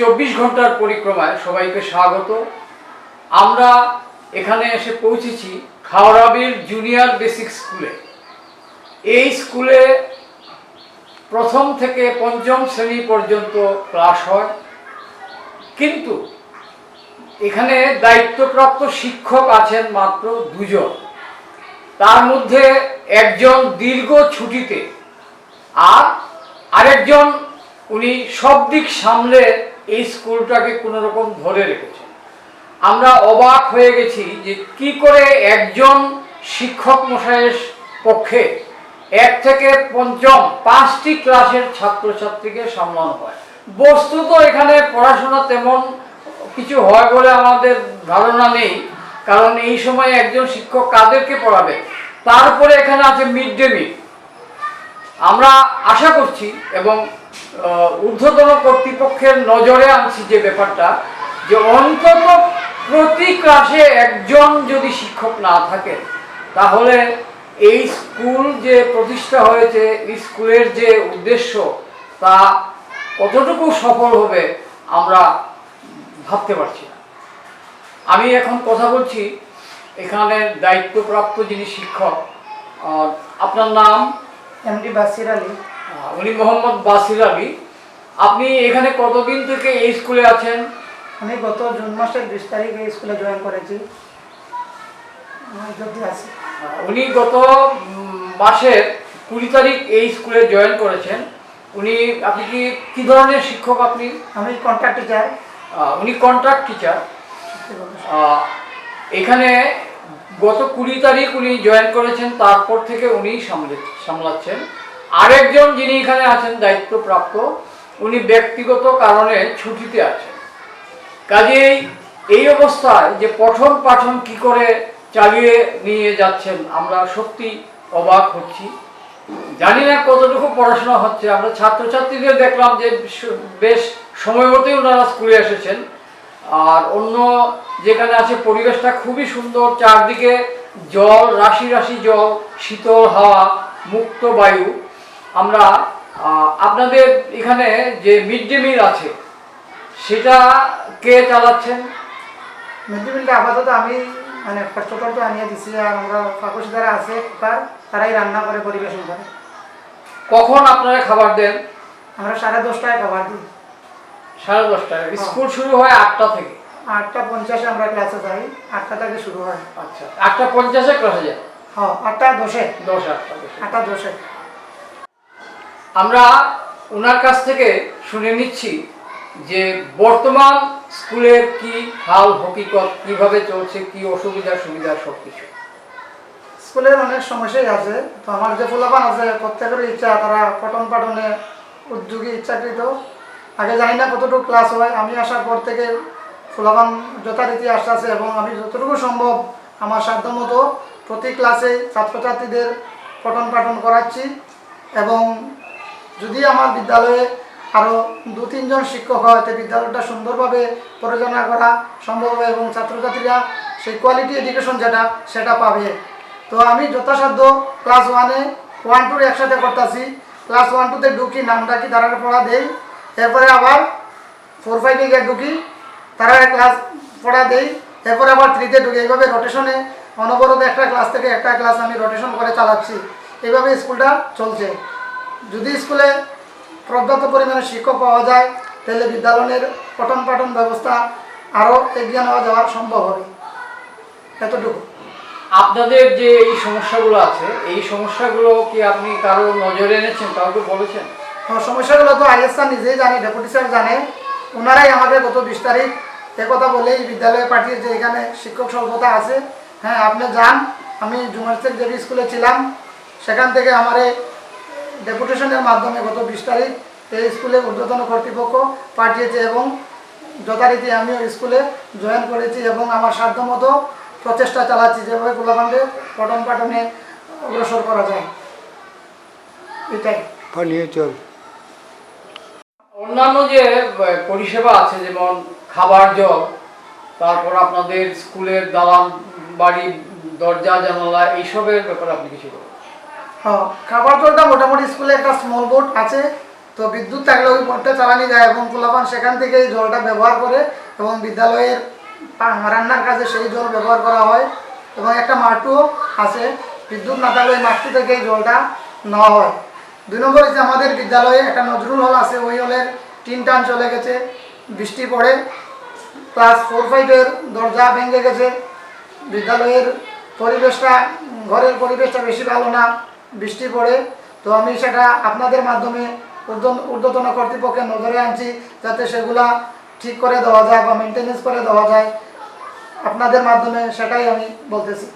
চব্বিশ ঘণ্টার পরিক্রমায় সবাইকে স্বাগত। আমরা এখানে এসে পৌঁছেছি খাওড়াবির জুনিয়র বেসিক স্কুলে। এই স্কুলে প্রথম থেকে পঞ্চম শ্রেণি পর্যন্ত ক্লাস হয়। কিন্তু এখানে দায়িত্বপ্রাপ্ত শিক্ষক আছেন মাত্র দুজন। তার মধ্যে একজন দীর্ঘ ছুটিতে আর আরেকজন উনি সব দিক সামলে এই স্কুলটাকে কোনো রকম ধরে রেখেছেন আমরা অবাক হয়ে গেছি যে কি করে একজন শিক্ষক মশাইয়ের পক্ষে এক থেকে পঞ্চম পাঁচটি ক্লাসের ছাত্রছাত্রীকে সামলানো হয়। বস্তুত এখানে পড়াশোনা তেমন কিছু হয় বলে আমাদের ধারণা নেই, কারণ এই সময় একজন শিক্ষক কাদেরকে পড়াবে? তারপরে এখানে আছে মিড ডে মিল। আমরা আশা করছি এবং ঊর্ধ্বতন কর্তৃপক্ষের নজরে আনছি যে ব্যাপারটা, যে অন্তত প্রতি ক্লাসে একজন যদি শিক্ষক না থাকে, তাহলে এই স্কুল যে প্রতিষ্ঠা হয়েছে স্কুলের যে উদ্দেশ্য, তা কতটুকু সফল হবে আমরা ভাবতে পারছি না। আমি এখন কথা বলছি, এখানে দায়িত্বপ্রাপ্ত যিনি শিক্ষক আপনার নাম? এমডি বাসির আলী। উনি মোহাম্মদ বাসির আলী আপনি এখানে কতদিন থেকে এই স্কুলে আছেন? আমি গত জুন মাসের বিশ তারিখে এই স্কুলে জয়েন করেছি। উনি গত মাসের কুড়ি তারিখ এই স্কুলে জয়েন করেছেন। উনি আপনি কি কি ধরনের শিক্ষক আপনি? আমি কন্ট্রাক্ট টিচার উনি কন্ট্রাক্ট টিচার এখানে গত কুড়ি তারিখ উনি জয়েন করেছেন তারপর থেকে উনি সামলে সামলাচ্ছেন। আরেকজন যিনি এখানে আছেন, দায়িত্বপ্রাপ্ত, উনি ব্যক্তিগত কারণে ছুটিতে আছেন। কাজেই এই অবস্থায় যে পঠন পাঠন কি করে চালিয়ে নিয়ে যাচ্ছেন, আমরা সত্যি অবাক হচ্ছি। জানি না কতটুকু পড়াশোনা হচ্ছে। আমরা ছাত্রছাত্রীদের দেখলাম যে বেশ সময় মতোই ওনারা স্কুলে এসেছেন। আর অন্য যেখানে আছে, পরিবেশটা খুবই সুন্দর। চারদিকে জল, রাশি রাশি জল, শীতল হাওয়া, মুক্ত বায়ু। আমরা আপনাদের এখানে যে মিড ডে মিল আছে সেটা কে চালাচ্ছেন? মিড ডে মিলটা আপাতত আমি মানে ছোটটা আনিয়ে দিছি আর আমরা কাকুশ যারা আছে তার তারাই রান্না করে পরিবেশন করে। কখন আপনারা খাবার দেন? আমরা সাড়ে দশটায় খাবার দিই। সাড়ে দশটায়। স্কুল শুরু হয় আটটা থেকে? আটটা পঞ্চাশে আমরা ক্লাসে যাই আটটা থেকে শুরু হয়। আচ্ছা আটটা পঞ্চাশে ক্লাসে যায় হ্যাঁ আটটা দশে। দশ আটটা আটটা দশে। আমরা ওনার কাছ থেকে শুনে নিচ্ছি যে বর্তমান স্কুলের কি হাল, হকিকত, কীভাবে চলছে, কি অসুবিধা, সুবিধা সব কিছু স্কুলের অনেক সমস্যাই আছে। তো আমার যে ফুলাপান আছে প্রত্যেকের ইচ্ছা, তারা পঠন পাঠনে উদ্যোগী, ইচ্ছাকৃত। আগে জানি না কতটুকু ক্লাস হয়। আমি আসার পর থেকে ফুলাপান যথারীতি আসতেছে এবং আমি যতটুকু সম্ভব আমার সাধ্য মতো প্রতি ক্লাসে ছাত্রছাত্রীদের পঠন পাঠন করাচ্ছি এবং যদি আমার বিদ্যালয়ে আরও দু তিনজন শিক্ষক হয় তো বিদ্যালয়টা সুন্দরভাবে পরিচালনা করা সম্ভব হবে এবং ছাত্রছাত্রীরা সেই কোয়ালিটি এডুকেশন যেটা, সেটা পাবে। তো আমি যথাসাধ্য ক্লাস ওয়ানে ওয়ান টুর একসাথে করতেছি। ক্লাস ওয়ান টুতে ঢুকি নাম ডাকি তারা পড়া দেই? এরপরে আবার ফোর ফাইভে গিয়ে ঢুকি তারা ক্লাস পড়া দেই। এরপরে আবার থ্রিতে ঢুকি। এইভাবে রোটেশনে অনবরত একটা ক্লাস থেকে একটা ক্লাস আমি রোটেশন করে চালাচ্ছি। এইভাবে স্কুলটা চলছে। যদি স্কুলে পর্যাপ্ত পরিমাণে শিক্ষক পাওয়া যায় তাহলে বিদ্যালয়ের পঠন পাঠন ব্যবস্থা আরও এগিয়ে নেওয়া যাওয়া সম্ভব হবে। এতটুকু। আপনাদের যে এই সমস্যাগুলো আছে এই সমস্যাগুলো কি আপনি কারও নজরে এনেছেন কাউকে বলেছেন? সমস্যাগুলো তো আইএস স্যার নিজেই জানে ডেপুটি স্যার জানে। ওনারাই আমাদের গত বিশ তারিখ একথা বলেই বিদ্যালয়ে পাঠিয়েছে এখানে শিক্ষক স্বল্পতা আছে হ্যাঁ আপনি যান। আমি জুমার্সের জেবি স্কুলে ছিলাম। সেখান থেকে আমার ডেপুটেশনের মাধ্যমে গত বিশ তারিখ এই স্কুলে ঊর্ধ্বতন কর্তৃপক্ষ পাঠিয়েছে এবং যথারীতি আমিও স্কুলে জয়েন করেছি এবং আমার সাধ্যমতো প্রচেষ্টা চালাচ্ছি যেভাবে গোলাপান্ডে পঠন পাঠনে অগ্রসর করা যায়। এটাই। চল। অন্যান্য যে পরিষেবা আছে যেমন খাবার জল তারপর আপনাদের স্কুলের দালান বাড়ি দরজা জানালা এইসবের ব্যাপারে আপনি কিছু বলুন। হ্যাঁ খাবার জলটা মোটামুটি স্কুলে একটা স্মল বোর্ড আছে, তো বিদ্যুৎ থাকলে ওই মোটরটা চালানি যায় এবং পোলাপান সেখান থেকে এই জলটা ব্যবহার করে এবং বিদ্যালয়ের রান্নার কাজে সেই জল ব্যবহার করা হয় এবং একটা মাঠও আছে, বিদ্যুৎ না থাকলে ওই মাঠটি থেকে এই জলটা নেওয়া হয়। দুই নম্বর হচ্ছে আমাদের বিদ্যালয়ে একটা নজরুল হল আছে, ওই হলের টিন টান চলে গেছে, বৃষ্টি পড়ে ক্লাস ফোর ফাইভের দরজা ভেঙে গেছে, বিদ্যালয়ের পরিবেশটা, ঘরের পরিবেশটা বেশি ভালো না। বৃষ্টি পড়ে, তো আমি সেটা আপনাদের মাধ্যমে ঊর্ধ্ব- ঊর্ধ্বতন কর্তৃপক্ষের নজরে আনছি যাতে সেগুলা ঠিক করে দেওয়া যায় বা মেনটেনেন্স করে দেওয়া যায়। আপনাদের মাধ্যমে সেটাই আমি বলতেছি।